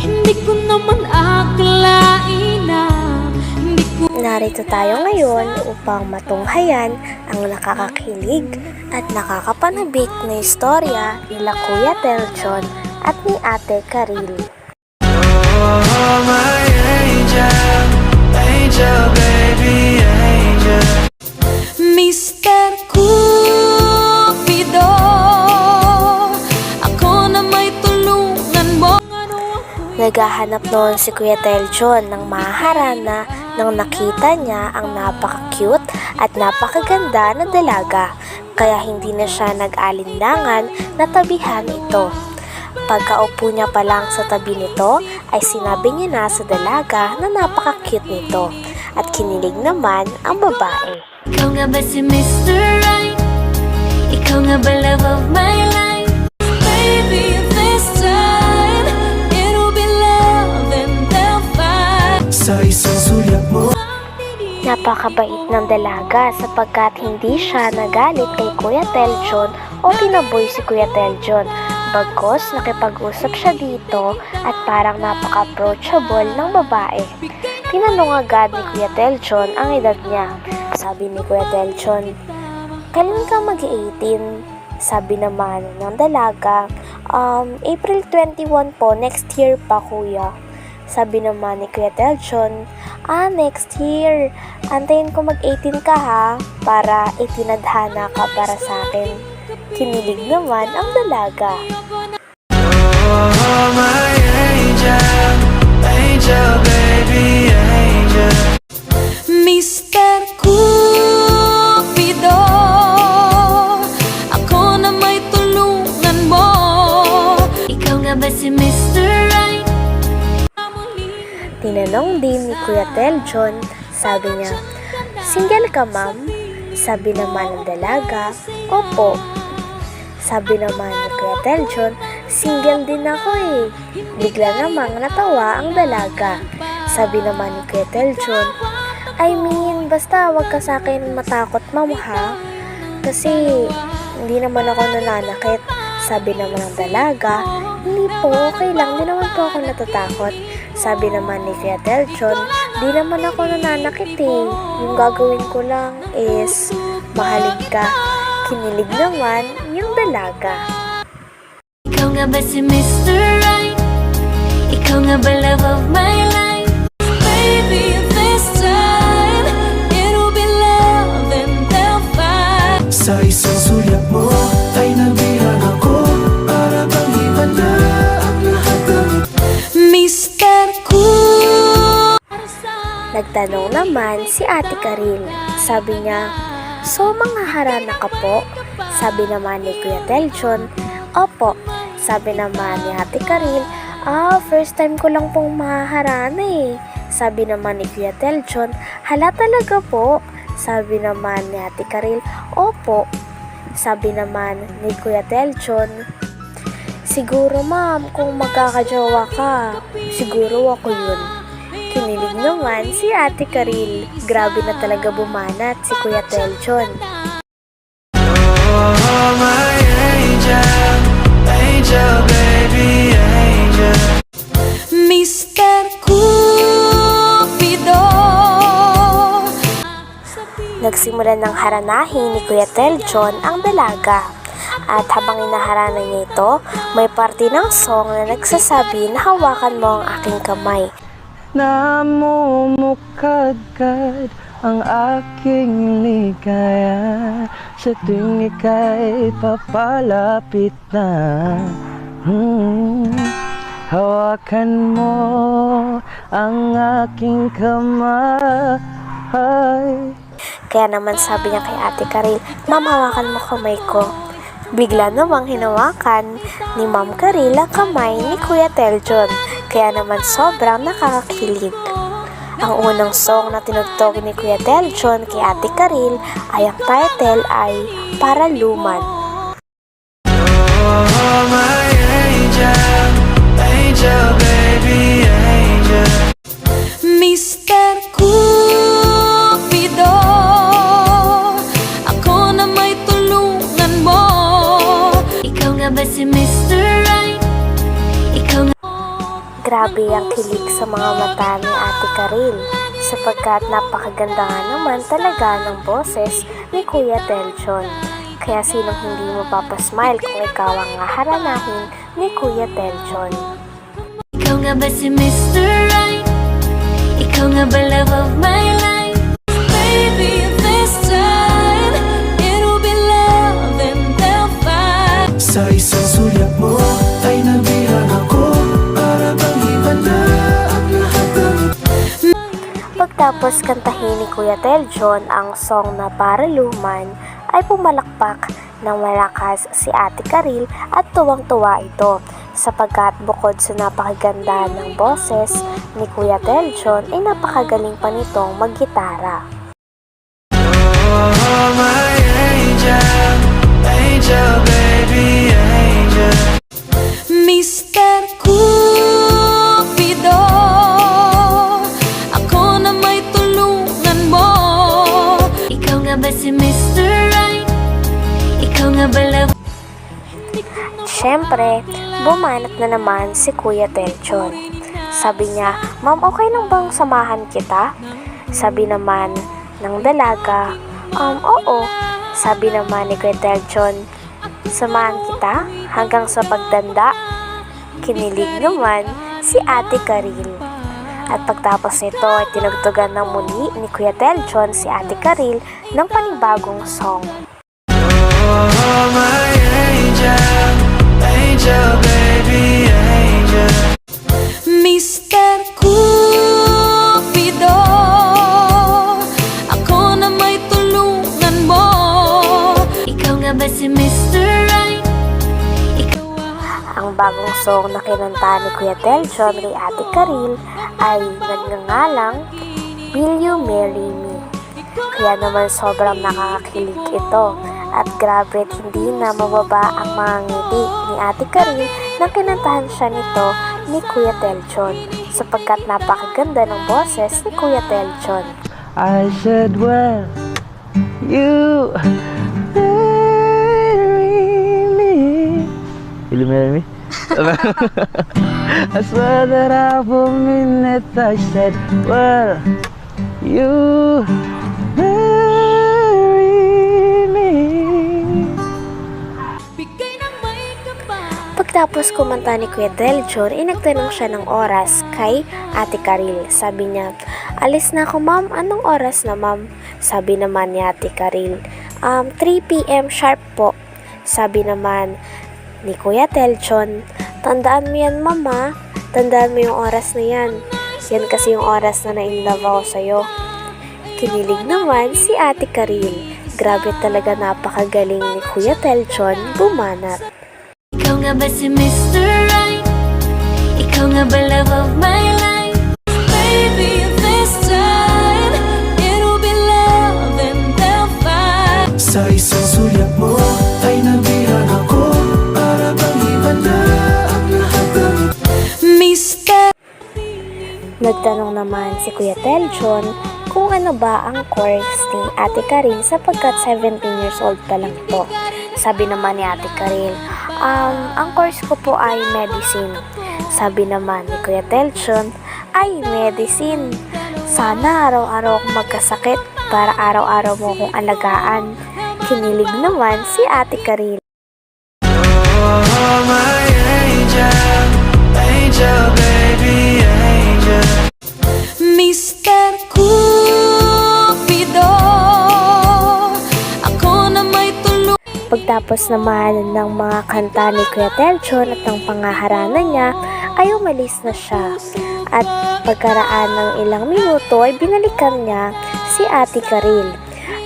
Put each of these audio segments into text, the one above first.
Hindi ko naman akalain na Hindi ko Narito tayo ngayon upang matunghayan ang nakakakilig at nakakapanabik na istorya nila Kuya Telchon at ni Ate Karil. Oh, my Naghahanap noon si Kuya Telchon ng maharana nang nakita niya ang napaka-cute at napakaganda na dalaga kaya hindi na siya nag-alinlangan na tabihan ito. Pagkaupo niya pa lang sa tabi nito ay sinabi niya na sa dalaga na napaka-cute nito at kinilig naman ang babae. Ikaw nga ba si Mr. Right? Ikaw nga ba love of my Napakabait ng dalaga sapagkat hindi siya nagalit kay Kuya Teljon o tinaboy si Kuya Teljon. Bagkos nakipag-usap siya dito at parang napaka-approachable ng babae. Tinanong agad ni Kuya Teljon ang edad niya. Sabi ni Kuya Teljon, kailan ka mag-18? Sabi naman ng dalaga, um, April 21 po, next year pa kuya. Sabi naman ni Kuya Telchon, ah, next year. Antayin ko mag-18 ka ha, para itinadhana ka para sa akin. Kinilig naman ang dalaga. Oh, my angel, angel, baby, Tinanong din ni Kuya Teljon, sabi niya, Single ka ma'am? Sabi naman ng dalaga, Opo. Sabi naman ni Kuya Teljon, Single din ako eh. Bigla namang natawa ang dalaga. Sabi naman ni Kuya Teljon, I mean, basta wag ka sa akin matakot ma'am ha. Kasi hindi naman ako nananakit. Sabi naman ng dalaga, hindi po, okay lang, di naman po ako natatakot. Sabi naman ni Kuya Telchon, di naman ako nananakit eh. Yung gagawin ko lang is mahalin ka. Kinilig naman yung dalaga. Ikaw nga ba si Mr. Right? Ikaw nga ba love of my life? Baby, Nagtanong naman si Ate Karil. Sabi niya, So mga harana ka po? Sabi naman ni Kuya Telchon, Opo. Sabi naman ni Ate Karil, Ah, first time ko lang pong maharana eh. Sabi naman ni Kuya Telchon, Hala talaga po. Sabi naman ni Ate Karil, Opo. Sabi naman ni Kuya Telchon, Siguro ma'am, kung magkakajowa ka, siguro ako yun. Kinilig naman si Ate Karil. Grabe na talaga bumanat si Kuya Telchon. Oh, my angel, angel, baby, angel. Mr. Cupido Nagsimula ng haranahin ni Kuya Telchon ang dalaga. At habang inaharana niya ito, may parte ng song na nagsasabi na hawakan mo ang aking kamay. Namumukadkad ang aking ligaya Sa tuwing ika'y papalapit na hmm. Hawakan mo ang aking kamay Kaya naman sabi niya kay Ate Karil, Ma'am, hawakan mo kamay ko. Bigla namang hinawakan ni Ma'am Karil kamay ni Kuya Teljon. Kaya naman sobrang nakakakilig. Ang unang song na tinugtog ni Kuya Teljon kay Ate Karil ay ang title ay Para Luman. Grabe ang kilig sa mga mata ni Ate Karil sapagkat napakaganda nga naman talaga ng boses ni Kuya Telchon. Kaya sinong hindi mo papasmile kung ikaw ang haharanahin ni Kuya Telchon. Ikaw nga ba si Mr. Right? Ikaw nga ba love of my Pagtapos kantahin ni Kuya Teljon ang song na Para Luman, ay pumalakpak ng malakas si Ate Karil at tuwang-tuwa ito sapagkat bukod sa napakaganda ng boses ni Kuya Teljon ay napakagaling pa nitong maggitara. Oh, my angel, angel, bumanat na naman si Kuya Telchon. Sabi niya, Ma'am, okay lang bang samahan kita? Sabi naman ng dalaga, Um, oo. Sabi naman ni Kuya Telchon, Samahan kita hanggang sa pagdanda. Kinilig naman si Ate Karil. At pagtapos nito ay tinugtugan ng muli ni Kuya Telchon si Ate Karil ng panibagong song. Oh, my Nga ba si Mr. Right? Ikaw Ang bagong song na kinanta ni Kuya Teljon kay Ate Karil ay nagngangalang Will You Marry Me? Kaya naman sobrang nakakakilig ito at grabe hindi na mababa ang mga ngiti ni Ate Karil nang kinantahan siya nito ni Kuya Teljon sapagkat napakaganda ng boses ni Kuya Teljon. I said, well, you Marry me? I swear that I for a minute I said, well, you marry me. Pagtapos kumanta ni Kuya Teljon, ay nagtanong siya ng oras kay Ate Karil. Sabi niya, alis na ako ma'am, anong oras na ma'am? Sabi naman ni Ate Karil, um, 3pm sharp po. Sabi naman ni Kuya Teljon, tandaan mo yan mama, tandaan mo yung oras na yan. Yan kasi yung oras na na-inlove ako sa'yo. Kinilig naman si Ate Karil. Grabe talaga napakagaling ni Kuya Teljon bumanat. Ikaw nga ba si Mr. Right? Ikaw nga ba love of my life? Baby, this time It'll be love and they'll fight Sa isang sulyap mo Nagtanong naman si Kuya Teljon kung ano ba ang course ni Ate Karil sapagkat 17 years old pa lang ito. Sabi naman ni Ate Karil, um, ang course ko po ay medicine. Sabi naman ni Kuya Teljon, ay medicine. Sana araw-araw akong magkasakit para araw-araw mo akong alagaan. Kinilig naman si Ate Karil. Oh, my angel, angel, Pagtapos naman ng mga kanta ni Kuya Telchon at ng pangaharana niya, ay umalis na siya. At pagkaraan ng ilang minuto ay binalikan niya si Ate Karil.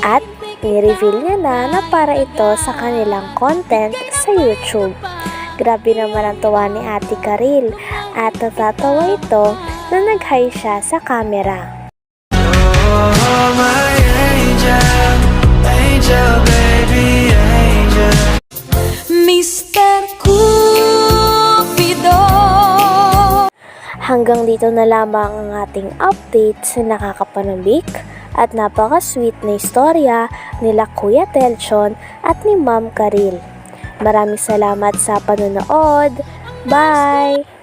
At ni-reveal niya na na para ito sa kanilang content sa YouTube. Grabe naman ang tuwa ni Ate Karil at natatawa ito na nag-hi siya sa camera. Oh, my angel, angel, Hanggang dito na lamang ang ating update sa nakakapanabik at napaka-sweet na istorya nila Kuya Telchon at ni Ma'am Karil. Maraming salamat sa panonood. Bye!